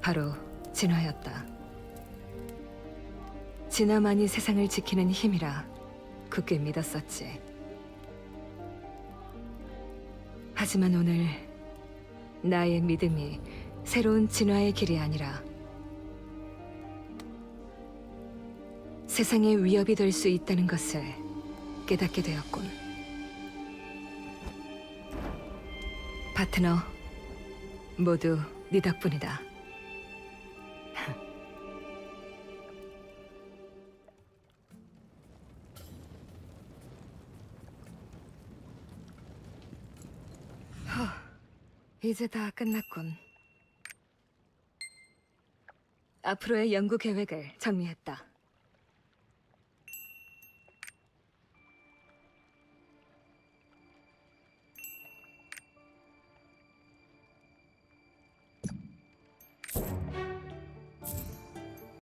바로 진화였다. 진화만이 세상을 지키는 힘이라 굳게 믿었었지. 하지만 오늘 나의 믿음이 새로운 진화의 길이 아니라 세상에 위협이 될 수 있다는 것을 깨닫게 되었군. 파트너, 모두 네 덕분이다. 이제 다 끝났군. 앞으로의 연구 계획을 정리했다.